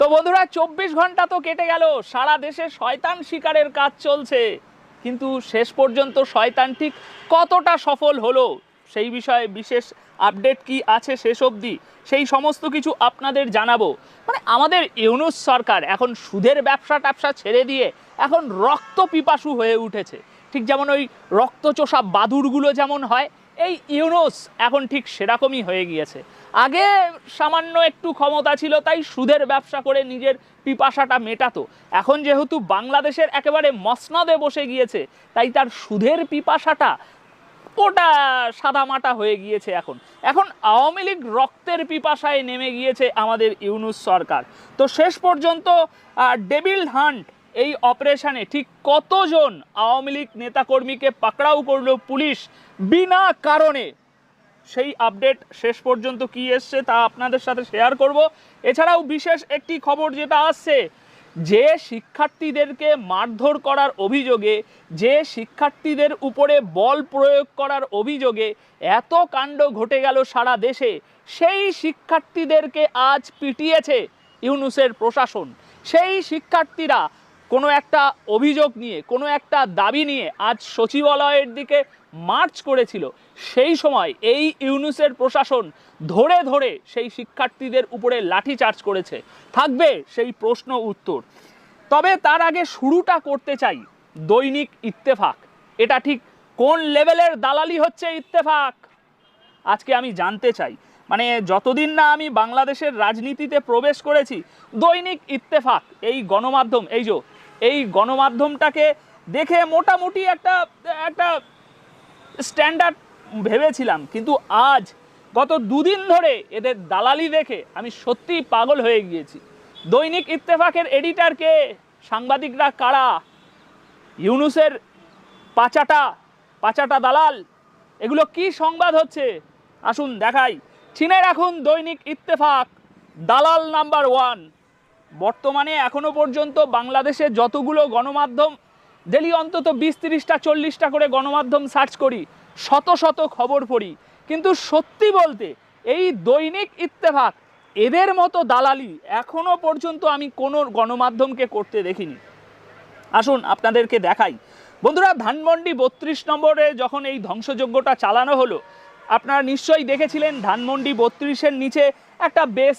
তো বন্ধুরা, চব্বিশ ঘণ্টা তো কেটে গেল। সারা দেশে শয়তান শিকারের কাজ চলছে। কিন্তু শেষ পর্যন্ত শয়তান ঠিক কতটা সফল হলো, সেই বিষয়ে বিশেষ আপডেট কি আছে শেষ অবধি, সেই সমস্ত কিছু আপনাদের জানাব। মানে আমাদের ইউনুস সরকার এখন সুদের ব্যবসা ট্যাবসা ছেড়ে দিয়ে এখন রক্ত পিপাসু হয়ে উঠেছে। ঠিক যেমন ওই রক্তচোষা বাদুরগুলো যেমন হয়, এই ইউনুস এখন ঠিক সেরকমই হয়ে গিয়েছে। আগে সামান্য একটু ক্ষমতা ছিল, তাই সুদের ব্যবসা করে নিজের পিপাসাটা মেটাতো। এখন যেহেতু বাংলাদেশের একেবারে মসনদে বসে গিয়েছে, তাই তার সুদের পিপাসাটা ওটা সাদামাটা হয়ে গিয়েছে এখন। এখন আওয়ামী লীগ রক্তের পিপাসায় নেমে গিয়েছে আমাদের ইউনুস সরকার। তো শেষ পর্যন্ত ডেভিল হান্ট এই অপারেশনে ঠিক কতজন আওয়ামী লীগ নেতাকর্মীকে পাকড়াও করল পুলিশ, বিনা কারণে সেই আপডেট শেষ পর্যন্ত কি এসছে তা আপনাদের সাথে শেয়ার করব। এছাড়াও বিশেষ একটি খবর যেটা আসছে যে শিক্ষার্থীদেরকে মারধর করার অভিযোগে, যে শিক্ষার্থীদের উপরে বল প্রয়োগ করার অভিযোগে এত কাণ্ড ঘটে গেল সারা দেশে, সেই শিক্ষার্থীদেরকে আজ পিটিয়েছে ইউনুসের প্রশাসন। সেই শিক্ষার্থীরা কোনো একটা অভিযোগ নিয়ে, কোনো একটা দাবি নিয়ে আজ সচিবালয়ের দিকে মার্চ করেছিল। সেই সময় এই ইউনুসের প্রশাসন ধরে ধরে সেই শিক্ষার্থীদের উপরে লাঠিচার্জ করেছে। থাকবে সেই প্রশ্ন উত্তর। তবে তার আগে শুরুটা করতে চাই দৈনিক ইত্তেফাক। এটা ঠিক কোন লেভেলের দালালি হচ্ছে ইত্তেফাক? আজকে আমি জানতে চাই। মানে যতদিন না আমি বাংলাদেশের রাজনীতিতে প্রবেশ করেছি, দৈনিক ইত্তেফাক, এই গণমাধ্যম, এই যে এই গণমাধ্যমটাকে দেখে মোটামুটি একটা একটা স্ট্যান্ডার্ড ভেবেছিলাম। কিন্তু আজ, গত দুদিন ধরে এদের দালালি দেখে আমি সত্যিই পাগল হয়ে গিয়েছি। দৈনিক ইত্তেফাকের এডিটারকে সাংবাদিকরা কারা? ইউনুসের পাচাটা পাচাটা দালাল, এগুলো কি সংবাদ হচ্ছে? আসুন দেখাই। চিনে রাখুন দৈনিক ইত্তেফাক, দালাল নাম্বার ওয়ান বর্তমানে এখনও পর্যন্ত বাংলাদেশে যতগুলো গণমাধ্যম ডেলি অন্তত বিশ তিরিশটা, চল্লিশটা করে গণমাধ্যম সার্চ করি, শত শত খবর পড়ি। কিন্তু সত্যি বলতে, এই দৈনিক ইত্তেফাক, এদের মতো দালালি এখনও পর্যন্ত আমি কোনো গণমাধ্যমকে করতে দেখিনি। আসুন আপনাদেরকে দেখাই। বন্ধুরা, ধানমন্ডি বত্রিশ নম্বরে যখন এই ধ্বংসযজ্ঞটা চালানো হলো, আপনারা নিশ্চয়ই দেখেছিলেন ধানমন্ডি বত্রিশের নিচে একটা বেস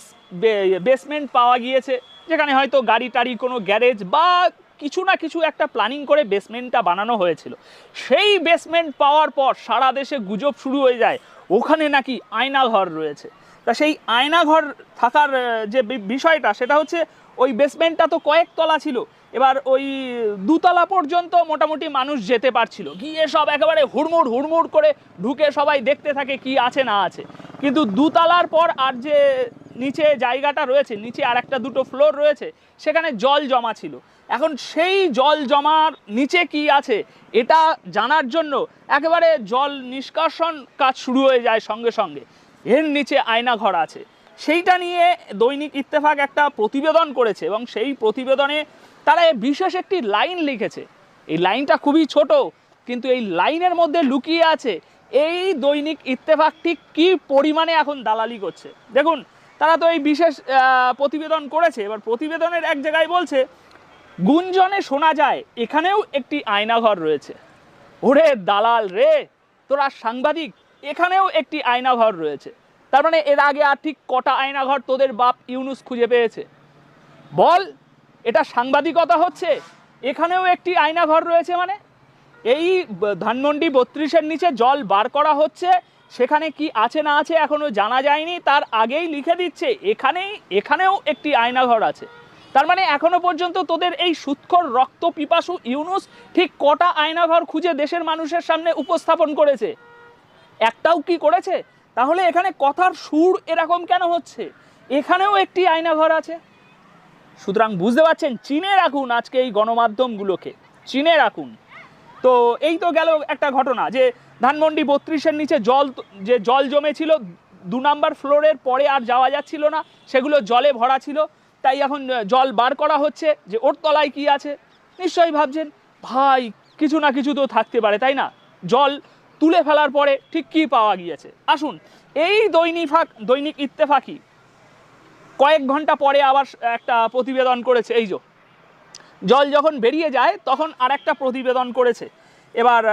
বেসমেন্ট পাওয়া গিয়েছে। যেখানে হয়তো গাড়ি টাড়ি কোনো গ্যারেজ বা কিছু না কিছু একটা প্ল্যানিং করে বেসমেন্টটা বানানো হয়েছিল। সেই বেসমেন্ট পাওয়ার পর সারা দেশে গুজব শুরু হয়ে যায়, ওখানে নাকি আয়নাঘর রয়েছে। তা সেই আয়নাঘর থাকার যে বিষয়টা, সেটা হচ্ছে ওই বেসমেন্টটা তো কয়েক তলা ছিল, এবার ওই দুতলা পর্যন্ত মোটামুটি মানুষ যেতে পারছিল। গিয়ে সব একেবারে হুড়মুড় হুড়মুড় করে ঢুকে সবাই দেখতে থাকে কি আছে না আছে। কিন্তু দুতলার পর আর যে নিচে জায়গাটা রয়েছে, নিচে আর একটা দুটো ফ্লোর রয়েছে, সেখানে জল জমা ছিল। এখন সেই জল জমার নিচে কি আছে, এটা জানার জন্য একেবারে জল নিষ্কাশন কাজ শুরু হয়ে যায় সঙ্গে সঙ্গে। এর নিচে আয়নাঘর আছে। সেইটা নিয়ে দৈনিক ইত্তেফাক একটা প্রতিবেদন করেছে এবং সেই প্রতিবেদনে তারা বিশেষ একটি লাইন লিখেছে। এই লাইনটা খুবই ছোট, কিন্তু এই লাইনের মধ্যে লুকিয়ে আছে, এই দৈনিক ইত্তেফাক ঠিক কী পরিমাণে এখন দালালি করছে। দেখুন তারা তো এই বিশেষ প্রতিবেদন করেছে। এবার প্রতিবেদনের এক জায়গায় বলছে, গুঞ্জনে শোনা যায়, এখানেও একটি আয়নাঘর রয়েছে। ওরে দালাল রে, তোরা সাংবাদিক, এখানেও একটি আয়নাঘর রয়েছে। তার মানে এর আগে আর ঠিক কটা আয়নাঘর তোদের বাপ ইউনুস খুঁজে পেয়েছে? বল, এটা সাংবাদিকতা হচ্ছে? এখানেও একটি আয়নাঘর রয়েছে মানে? এই ধানমন্ডি বত্রিশের নিচে জল বার করা হচ্ছে সেখানে কি আছে না আছে এখনও জানা যায়নি, তার আগেই লিখে দিচ্ছে, এখানেই, এখানেও একটি আয়নাঘর আছে। তার মানে এখনও পর্যন্ত তোদের এই সুৎখর রক্ত পিপাসু ইউনুস ঠিক কটা আয়নাঘর খুঁজে দেশের মানুষের সামনে উপস্থাপন করেছে? একটাও কি করেছে? তাহলে এখানে কথার সুর এরকম কেন হচ্ছে? এখানেও একটি আয়নাঘর আছে। সুতরাং বুঝতে পারছেন, চিনে রাখুন আজকে এই গণমাধ্যমগুলোকে, চিনে রাখুন। তো এই তো গেল একটা ঘটনা যে ধানমন্ডি বত্রিশের নিচে জল যে জল জমেছিল, দু নাম্বার ফ্লোরের পরে আর যাওয়া যাচ্ছিল না, সেগুলো জলে ভরা ছিল। তাই এখন জল বার করা হচ্ছে যে ওর তলায় কি আছে? নিশ্চয়ই ভাবছেন, ভাই, কিছু না কিছু তো থাকতে পারে, তাই না? জল তুলে ফেলার পরে ঠিক কি পাওয়া গিয়েছে? আসুন, এই দৈনিক দৈনিক ইত্তেফাকি কয়েক ঘণ্টা পরে আবার একটা প্রতিবেদন করেছে, এই যে। জল যখন বেরিয়ে যায়, তখন আর একটা প্রতিবেদন করেছে। এবার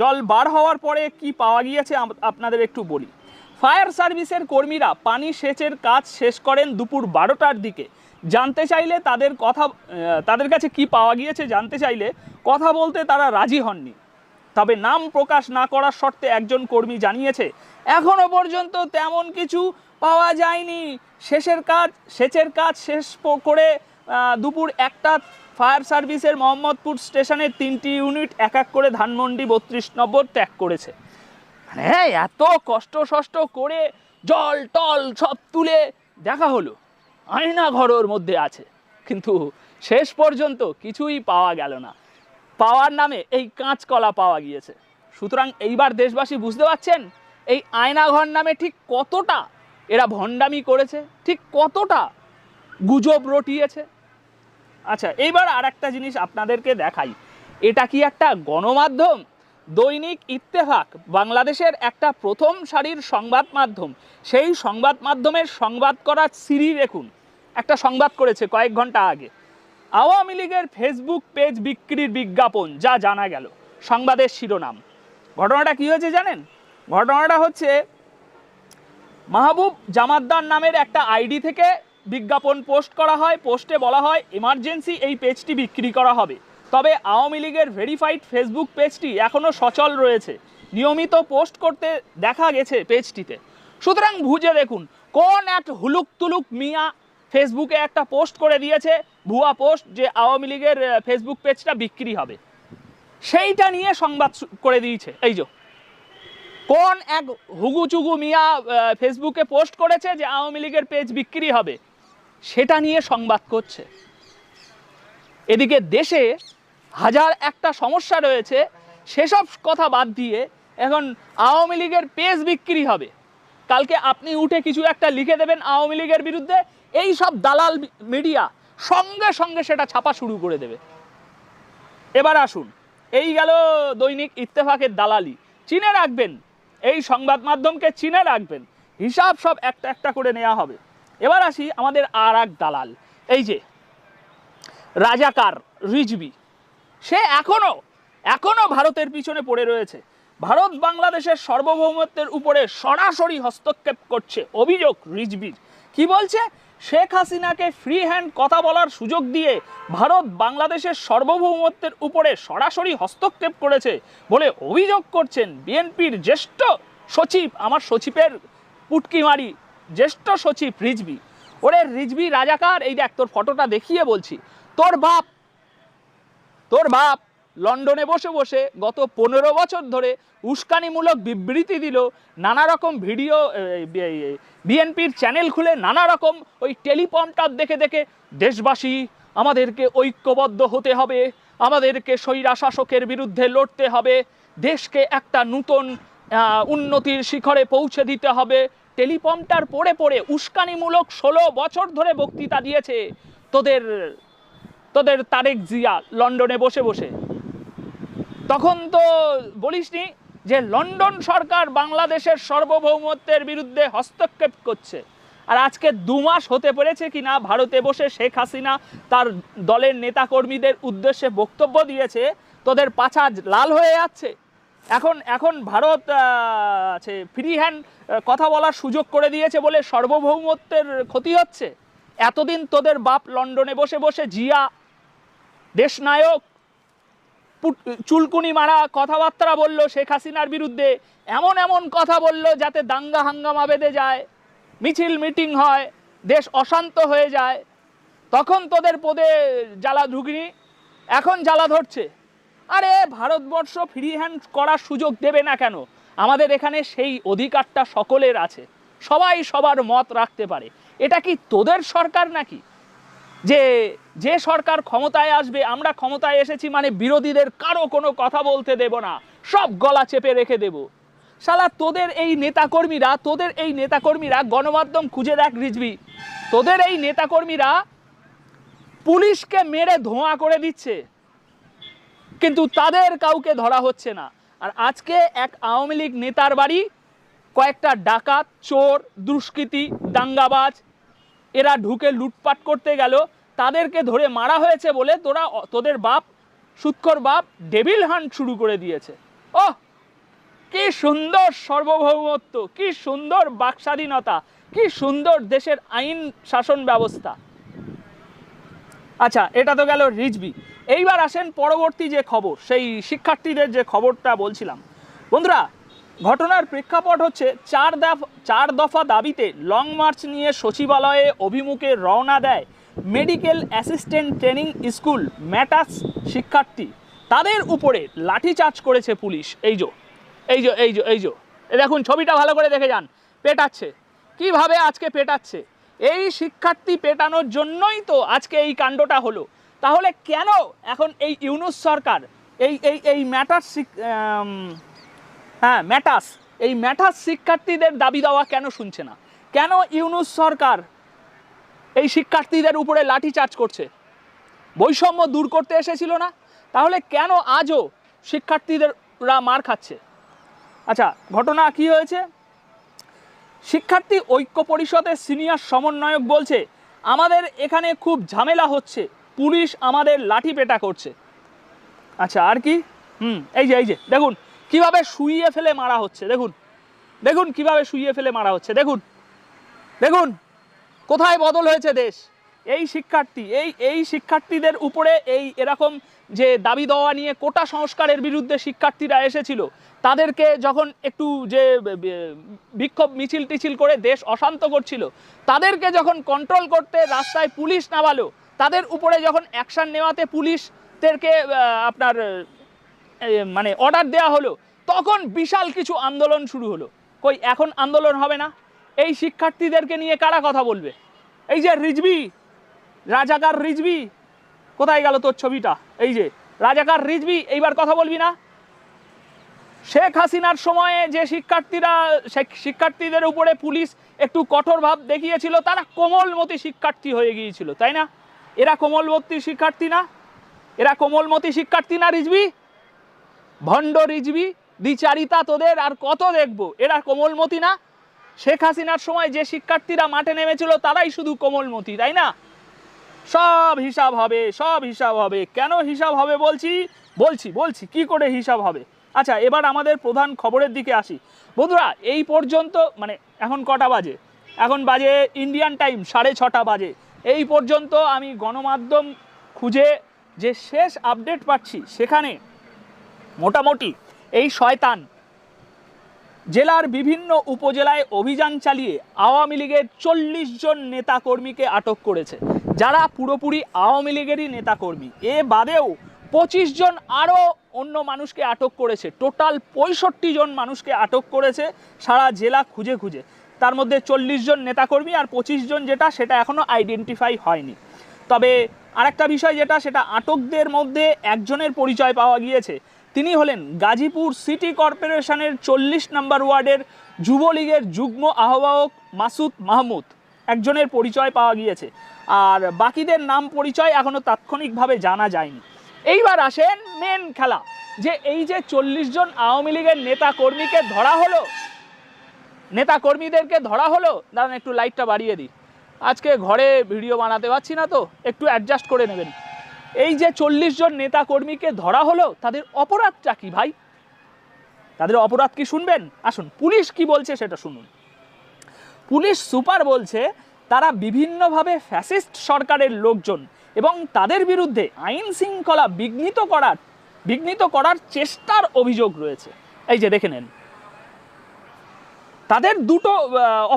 জল বার হওয়ার পরে কি পাওয়া গিয়েছে আপনাদের একটু বলি। ফায়ার সার্ভিসের কর্মীরা পানি সেচের কাজ শেষ করেন দুপুর বারোটার দিকে। জানতে চাইলে তাদের কথা তাদের কাছে কি পাওয়া গিয়েছে জানতে চাইলে কথা বলতে তারা রাজি হননি। তবে নাম প্রকাশ না করার শর্তে একজন কর্মী জানিয়েছে, এখনও পর্যন্ত তেমন কিছু পাওয়া যায়নি। শেষের কাজ, সেচের কাজ শেষ করে দুপুর একটা ফায়ার সার্ভিসের মোহাম্মদপুর স্টেশনের তিনটি ইউনিট এক এক করে ধানমন্ডি বত্রিশ নম্বর ত্যাগ করেছে। মানে এত কষ্ট সষ্ট করে জল টল সব তুলে দেখা হলো। আয়না ঘরের মধ্যে আছে। কিন্তু শেষ পর্যন্ত কিছুই পাওয়া গেল না। পাওয়ার নামে এই কাঁচকলা পাওয়া গিয়েছে। সুতরাং এইবার দেশবাসী বুঝতে পারছেন, এই আয়নাঘর নামে ঠিক কতটা এরা ভণ্ডামি করেছে, ঠিক কতটা গুজব রটিয়েছে। আচ্ছা এইবার আর একটা জিনিস আপনাদেরকে দেখাই। এটা কি একটা গণমাধ্যম? দৈনিক ইত্তেফাক, বাংলাদেশের একটা প্রথম সারির সংবাদ মাধ্যম। সেই সংবাদ মাধ্যমের সংবাদ করার সিরি দেখুন একটা সংবাদ করেছে কয়েক ঘণ্টা আগে। আওয়ামী লীগের ফেসবুক পেজ বিক্রির বিজ্ঞাপন, যা জানা গেল। সংবাদের শিরোনাম। ঘটনাটা কি হয়েছে জানেন? ঘটনাটা হচ্ছে, মাহবুব জামাদ্দার নামের একটা আইডি থেকে বিজ্ঞাপন পোস্ট করা হয়, পোস্টে বলা হয়, এমার্জেন্সি এই পেজটি বিক্রি করা হবে। তবে আওয়ামী লীগের ভেরিফাইড ফেসবুক পেজটি এখনও সচল রয়েছে। নিয়মিত পোস্ট করতে দেখা গেছে পেজটিতে। সুতরাং বুঝে দেখুন, কোন এক হুলুক তুলুক মিয়া ফেসবুকে একটা পোস্ট করে দিয়েছে, ভুয়া পোস্ট যে আওয়ামী লীগের ফেসবুক পেজটা বিক্রি হবে। সেইটা নিয়ে সংবাদ করে দিয়েছে। এই যে, কোন এক হুগুচুগু মিয়া ফেসবুকে পোস্ট করেছে যে আওয়ামী লীগের পেজ বিক্রি হবে? সেটা নিয়ে সংবাদ করছে। এদিকে দেশে হাজার একটা সমস্যা রয়েছে, সেসব কথা বাদ দিয়ে এখন আওয়ামী লীগের পেজ বিক্রি হবে। কালকে আপনি উঠে কিছু একটা লিখে দেবেন আওয়ামী লীগের বিরুদ্ধে, এই সব দালাল মিডিয়া সঙ্গে সঙ্গে সেটা ছাপা শুরু করে দেবে। এবার আসুন, এই গেল দৈনিক ইত্তেফাকের দালালি। চিনে রাখবেন, এই সংবাদ মাধ্যমকে চিনে রাখবেন। হিসাব সব একটা একটা করে নেওয়া হবে। এবার আসি আমাদের আর এক দালাল। এই যে, রাজাকার রিজবি, সে এখনও এখনও ভারতের পিছনে পড়ে রয়েছে। ভারত বাংলাদেশের সার্বভৌমত্বের উপরে সরাসরি হস্তক্ষেপ করছে অভিযোগ রিজবির। কি বলছে? শেখ হাসিনাকে ফ্রি হ্যান্ড কথা বলার সুযোগ দিয়ে ভারত বাংলাদেশের সার্বভৌমত্বের উপরে সরাসরি হস্তক্ষেপ করেছে বলে অভিযোগ করছেন বিএনপির জ্যেষ্ঠ সচিব, আমার সচিবের পুটকি মারি জ্যেষ্ঠ সচিব রিজবি ওরে রিজবি রাজাকার, এই দেখ, তোর ফটোটা দেখিয়ে বলছি। তোর বাপ তোর বাপ লন্ডনে বসে বসে গত পনেরো বছর ধরে উস্কানিমূলক বিবৃতি দিল নানা রকম ভিডিও বিএনপির চ্যানেল খুলে নানা রকম ওই টেলিপম্পটার দেখে দেখে, দেশবাসী, আমাদেরকে ঐক্যবদ্ধ হতে হবে, আমাদেরকে স্বৈরা শাসকের বিরুদ্ধে লড়তে হবে, দেশকে একটা নূতন উন্নতির শিখরে পৌঁছে দিতে হবে। টেলিপম্পটার পড়ে পড়ে উস্কানিমূলক ষোলো বছর ধরে বক্তৃতা দিয়েছে তোদের তোদের তারেক জিয়া লন্ডনে বসে বসে। তখন তো বলিসনি যে লন্ডন সরকার বাংলাদেশের সার্বভৌমত্বের বিরুদ্ধে হস্তক্ষেপ করছে। আর আজকে দু মাস হতে পেরেছে কিনা, ভারতে বসে শেখ হাসিনা তার দলের নেতাকর্মীদের উদ্দেশ্যে বক্তব্য দিয়েছে, তোদের পাছা লাল হয়ে যাচ্ছে। এখন এখন ভারত আছে ফ্রি হ্যান্ড কথা বলার সুযোগ করে দিয়েছে বলে সার্বভৌমত্বের ক্ষতি হচ্ছে? এতদিন তোদের বাপ লন্ডনে বসে বসে জিয়া, দেশনায়ক চুলকুনি মারা কথাবার্তা বলল শেখ হাসিনার বিরুদ্ধে, এমন এমন কথা বলল যাতে দাঙ্গা হাঙ্গামা বেঁধে যায়, মিছিল, মিটিং হয়, দেশ অশান্ত হয়ে যায়। তখন তোদের পদে জ্বালা ঢুকিনি এখন জ্বালা ধরছে। আরে ভারতবর্ষ ফ্রি হ্যান্ড করার সুযোগ দেবে না কেন? আমাদের এখানে সেই অধিকারটা সকলের আছে। সবাই সবার মত রাখতে পারে। এটা কি তোদের সরকার নাকি? যে যে সরকার ক্ষমতায় আসবে, আমরা ক্ষমতায় এসেছি মানে বিরোধীদের কারও কোনো কথা বলতে দেব না। সব গলা চেপে রেখে দেব। শালা, তোদের এই নেতাকর্মীরা, তোদের এই নেতাকর্মীরা গণমাধ্যম খুঁজে দেখ রিজবি তোদের এই নেতাকর্মীরা পুলিশকে মেরে ধোঁয়া করে দিচ্ছে। কিন্তু তাদের কাউকে ধরা হচ্ছে না। আর আজকে এক আওয়ামী লীগ নেতার বাড়ি কয়েকটা ডাকাত, চোর, দুষ্কৃতী, দাঙ্গাবাজ, এরা ঢুকে লুটপাট করতে গেল। তাদেরকে ধরে মারা হয়েছে বলে তোরা তোদের বাপ, সুৎকর বাপ, ডেভিল হান্ট শুরু করে দিয়েছে। ও কি সুন্দর সার্বভৌমত্ব, কি সুন্দর বাকস্বাধীনতা, কি সুন্দর দেশের আইন শাসন ব্যবস্থা। আচ্ছা এটা তো গেল রিজবি। এইবার আসেন পরবর্তী যে খবর, সেই শিক্ষার্থীদের যে খবরটা বলছিলাম। বন্ধুরা, ঘটনার প্রেক্ষাপট হচ্ছে চার দফা চার দফা দাবিতে লং মার্চ নিয়ে সচিবালয়ে অভিমুখে রওনা দেয় medical assistant training school MATS শিক্ষার্থী। তাদের উপরে লাঠিচার্জ করেছে পুলিশ। এই যো এই যো এই যো এই যো। দেখুন, ছবিটা ভালো করে দেখে যান। পেটাচ্ছে। কীভাবে আজকে পেটাচ্ছে? এই শিক্ষার্থী পেটানোর জন্যই তো আজকে এই কাণ্ডটা হলো। তাহলে কেন এখন এই ইউনুস সরকার, এই এই এই ম্যাটার হ্যাঁ ম্যাটাস, এই ম্যাটাস শিক্ষার্থীদের দাবি দেওয়া কেন শুনছে না? কেন ইউনুস সরকার এই শিক্ষার্থীদের উপরে লাঠিচার্জ করছে? বৈষম্য দূর করতে এসেছিল না? তাহলে কেন আজও শিক্ষার্থীদেররা মার খাচ্ছে? আচ্ছা ঘটনা কি হয়েছে? শিক্ষার্থী ঐক্য পরিষদের সিনিয়র সমন্বয়ক বলছে, আমাদের এখানে খুব ঝামেলা হচ্ছে। পুলিশ আমাদের লাঠি পেটা করছে। আচ্ছা আর কি? হুম, এই যে এই যে, দেখুন, কীভাবে শুইয়ে ফেলে মারা হচ্ছে, দেখুন। দেখুন কীভাবে শুইয়ে ফেলে মারা হচ্ছে, দেখুন। দেখুন, কোথায় বদল হয়েছে দেশ। এই শিক্ষার্থী, এই এই শিক্ষার্থীদের উপরে এই এরকম যে দাবি দেওয়া নিয়ে কোটা সংস্কারের বিরুদ্ধে শিক্ষার্থীরা এসেছিল, তাদেরকে যখন একটু যে বিক্ষোভ মিছিল টিছিল করে দেশ অশান্ত করছিল, তাদেরকে যখন কন্ট্রোল করতে রাস্তায় পুলিশ নামালো, তাদের উপরে যখন অ্যাকশন নেওয়াতে পুলিশদেরকে আপনার মানে অর্ডার দেওয়া হলো, তখন বিশাল কিছু আন্দোলন শুরু হলো। কই, এখন আন্দোলন হবে না? এই শিক্ষার্থীদেরকে নিয়ে কারা কথা বলবে? এই যে রিজবি রাজাকার রিজবি কোথায় গেল তোর ছবিটা? এই যে, রাজাকার রিজবি এইবার কথা বলবি না? শেখ হাসিনার সময়ে যে শিক্ষার্থীরা শিক্ষার্থীদের উপরে পুলিশ একটু কঠোর ভাব দেখিয়েছিল, তারা কোমলমতি শিক্ষার্থী হয়ে গিয়েছিল, তাই না? এরা কোমলমতি শিক্ষার্থী না? এরা কোমলমতি শিক্ষার্থী না রিজবি ভণ্ড রিজবি দ্বিচারিতা তোদের, আর কত দেখব? এরা কোমলমতি না? শেখ হাসিনার সময় যে শিক্ষার্থীরা মাঠে নেমেছিল, তারাই শুধু কোমলমতি, তাই না? সব হিসাব হবে, সব হিসাব হবে। কেন হিসাব হবে বলছি? বলছি বলছি, কি করে হিসাব হবে? আচ্ছা এবার আমাদের প্রধান খবরের দিকে আসি। বন্ধুরা, এই পর্যন্ত মানে এখন কটা বাজে? এখন বাজে ইন্ডিয়ান টাইম সাড়ে ছটা বাজে। এই পর্যন্ত আমি গণমাধ্যম খুঁজে যে শেষ আপডেট পাচ্ছি, সেখানে মোটামুটি এই শয়তান জেলার বিভিন্ন উপজেলায় অভিযান চালিয়ে আওয়ামী লীগের চল্লিশ জন নেতাকর্মীকে আটক করেছে। যারা পুরোপুরি আওয়ামী লীগেরই নেতাকর্মী, এ বাদেও পঁচিশ জন আরও অন্য মানুষকে আটক করেছে। টোটাল পঁয়ষট্টি জন মানুষকে আটক করেছে সারা জেলা খুঁজে খুঁজে। তার মধ্যে চল্লিশ জন নেতাকর্মী আর পঁচিশ জন যেটা, সেটা এখনও আইডেন্টিফাই হয়নি। তবে আরেকটা বিষয় যেটা, সেটা আটকদের মধ্যে একজনের পরিচয় পাওয়া গিয়েছে। তিনি হলেন গাজীপুর সিটি কর্পোরেশনের চল্লিশ নম্বর ওয়ার্ডের যুবলীগের যুগ্ম আহ্বায়ক মাসুদ মাহমুদ। একজনের পরিচয় পাওয়া গিয়েছে। আর বাকিদের নাম পরিচয় এখনও তাৎক্ষণিকভাবে জানা যায়নি। এইবার আসেন মেন খেলা, যে এই যে চল্লিশ জন আওয়ামী লীগের নেতা কর্মীকে ধরা হলো নেতা কর্মীদেরকে ধরা হলো, দাঁড়ান একটু লাইটটা বাড়িয়ে দিই। আজকে ঘরে ভিডিও বানাতে পারছি না তো, একটু অ্যাডজাস্ট করে নেবেন। এই যে চল্লিশ জন নেতা কর্মীকে ধরা হলো, তাদের অপরাধটা কি ভাই? তাদের অপরাধ কি শুনবেন? আসুন, পুলিশ কি বলছে সেটা শুনুন। পুলিশ সুপার বলছে তারা বিভিন্নভাবে ফ্যাসিস্ট সরকারের লোকজন এবং তাদের বিরুদ্ধে আইন শৃঙ্খলা বিঘ্নিত করার বিঘ্নিত করার চেষ্টার অভিযোগ রয়েছে। এই যে দেখে নেন। তাদের দুটো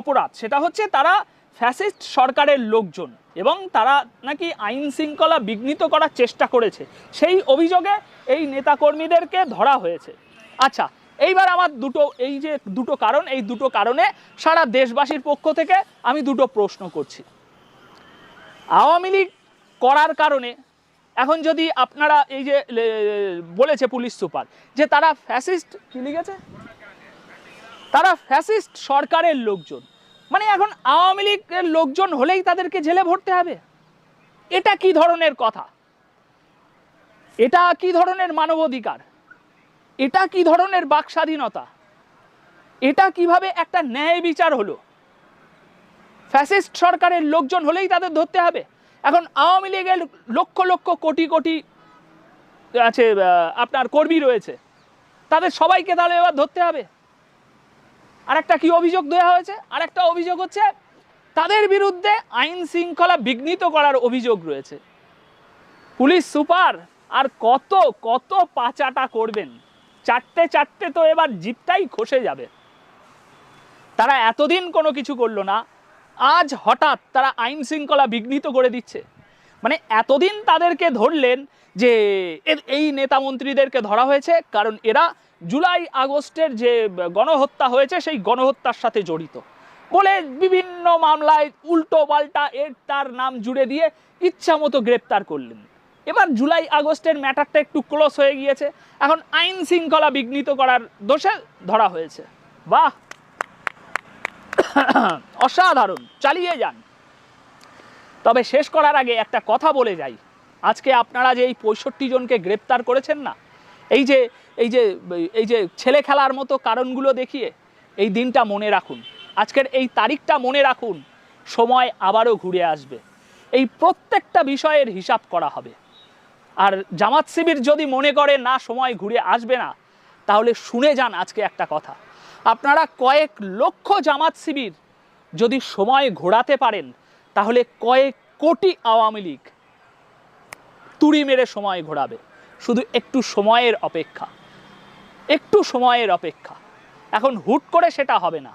অপরাধ, সেটা হচ্ছে তারা ফ্যাসিস্ট সরকারের লোকজন এবং তারা নাকি আইন শৃঙ্খলা বিঘ্নিত করার চেষ্টা করেছে। সেই অভিযোগে এই নেতাকর্মীদেরকে ধরা হয়েছে। আচ্ছা এইবার আমার দুটো, এই যে দুটো কারণ, এই দুটো কারণে সারা দেশবাসীর পক্ষ থেকে আমি দুটো প্রশ্ন করছি। আওয়ামী লীগ করার কারণে এখন যদি আপনারা এই যে বলেছে পুলিশ সুপার যে তারা ফ্যাসিস্ট, কি লিখেছে? তারা ফ্যাসিস্ট সরকারের লোকজন। মানে এখন আওয়ামী লীগের লোকজন হলেই তাদেরকে জেলে ভরতে হবে। এটা কি ধরনের কথা? এটা কি ধরনের মানবাধিকার? এটা কি ধরনের বাক স্বাধীনতা এটা কীভাবে একটা ন্যায় বিচার হলো? ফ্যাসিস্ট সরকারের লোকজন হলেই তাদের ধরতে হবে। এখন আওয়ামী লীগের লক্ষ লক্ষ কোটি কোটি, আছে আপনার কর্মী রয়েছে। তাদের সবাইকে তাহলে এবার ধরতে হবে। আর একটা কি অভিযোগ দেওয়া হয়েছে? আরেকটা অভিযোগ হচ্ছে, তাদের বিরুদ্ধে আইন শৃঙ্খলা বিঘ্নিত করার অভিযোগ রয়েছে। পুলিশ সুপার আর কত কত পাচাটা করবেন? চারটে চারটে তো এবার জিপটাই খসে যাবে। তারা এতদিন কোনো কিছু করল না, আজ হঠাৎ তারা আইন শৃঙ্খলা বিঘ্নিত করে দিচ্ছে। মানে এতদিন তাদেরকে ধরলেন যে এর- এই নেতা মন্ত্রীদেরকে ধরা হয়েছে, কারণ এরা জুলাই আগস্টের যে গণহত্যা হয়েছে, সেই গণহত্যার সাথে জড়িত। বলে বিভিন্ন মামলায় উল্টো পাল্টা এর তার নাম জুড়ে দিয়ে ইচ্ছা মতো গ্রেপ্তার করলেন। এবার জুলাই আগস্টের ম্যাটারটা একটু ক্লোজ হয়ে গিয়েছে। এখন আইন শৃঙ্খলা বিঘ্নিত করার দোষে ধরা হয়েছে। বাহ! অসাধারণ, চালিয়ে যান। তবে শেষ করার আগে একটা কথা বলে যাই। আজকে আপনারা যে এই পঁয়ষট্টি জনকে গ্রেপ্তার করেছেন না, এই যে এই যে এই যে ছেলে খেলার মতো কারণগুলো দেখিয়ে এই দিনটা মনে রাখুন। আজকের এই তারিখটা মনে রাখুন, সময় আবারও ঘুরে আসবে। এই প্রত্যেকটা বিষয়ের হিসাব করা হবে। আর জামাত শিবির যদি মনে করে, না, সময় ঘুরে আসবে না, তাহলে শুনে যান আজকে একটা কথা। আপনারা কয়েক লক্ষ জামাত শিবির যদি সময় ঘোরাতে পারেন, তাহলে কয়েক কোটি আওয়ামী লীগ তুড়ি মেরে সময় ঘোরাবে। শুধু একটু সময়ের অপেক্ষা, একটু সময়ের অপেক্ষা। এখন হুট করে সেটা হবে না।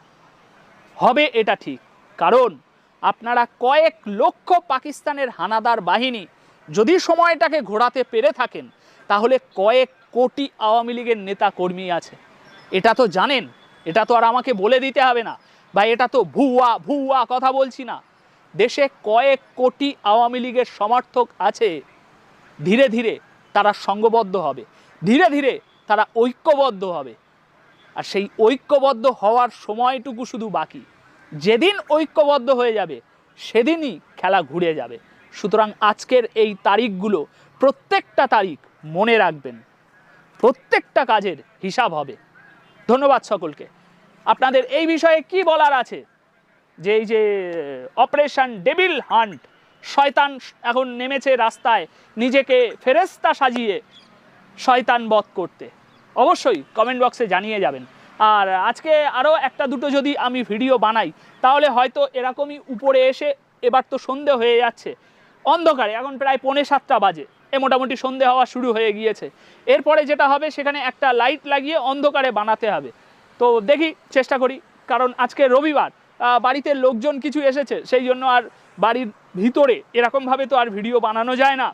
হবে এটা ঠিক। কারণ আপনারা কয়েক লক্ষ পাকিস্তানের হানাদার বাহিনী যদি সময়টাকে ঘোরাতে পেরে থাকেন, তাহলে কয়েক কোটি আওয়ামী লীগের নেতা কর্মী আছে। এটা তো জানেন, এটা তো আর আমাকে বলে দিতে হবে না। বা এটা তো ভুয়া ভুয়া কথা বলছি না। দেশে কয়েক কোটি আওয়ামী লীগের সমর্থক আছে, ধীরে ধীরে তারা সঙ্গবদ্ধ হবে। ধীরে ধীরে তারা ঐক্যবদ্ধ হবে। আর সেই ঐক্যবদ্ধ হওয়ার সময়টুকু শুধু বাকি। যেদিন ঐক্যবদ্ধ হয়ে যাবে, সেদিনই খেলা ঘুরে যাবে। সুতরাং আজকের এই তারিখগুলো প্রত্যেকটা তারিখ মনে রাখবেন। প্রত্যেকটা কাজের হিসাব হবে। ধন্যবাদ সকলকে। আপনাদের এই বিষয়ে কি বলার আছে? যে এই যে, অপারেশন ডেবিল হান্ট, শয়তান এখন নেমেছে রাস্তায় নিজেকে ফেরেস্তা সাজিয়ে শয়তান বধ করতে। অবশ্যই কমেন্ট বক্সে জানিয়ে যাবেন। আর আজকে আরও একটা দুটো যদি আমি ভিডিও বানাই, তাহলে হয়তো এরকমই উপরে এসে এবার তো সন্ধে হয়ে যাচ্ছে। অন্ধকারে, এখন প্রায় পৌনে সাতটা বাজে। এ মোটামুটি সন্ধে হওয়া শুরু হয়ে গিয়েছে। এরপরে যেটা হবে, সেখানে একটা লাইট লাগিয়ে অন্ধকারে বানাতে হবে। তো দেখি, চেষ্টা করি। কারণ আজকে রবিবার বাড়িতে লোকজন কিছু এসেছে, সেই জন্য আর বাড়ির ভিতরে এরকমভাবে তো আর ভিডিও বানানো যায় না।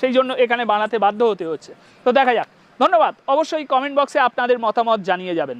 সেই জন্য এখানে বানাতে বাধ্য হতে হচ্ছে। তো দেখা যাক। ধন্যবাদ। অবশ্যই কমেন্ট বক্সে আপনাদের মতামত জানিয়ে যাবেন।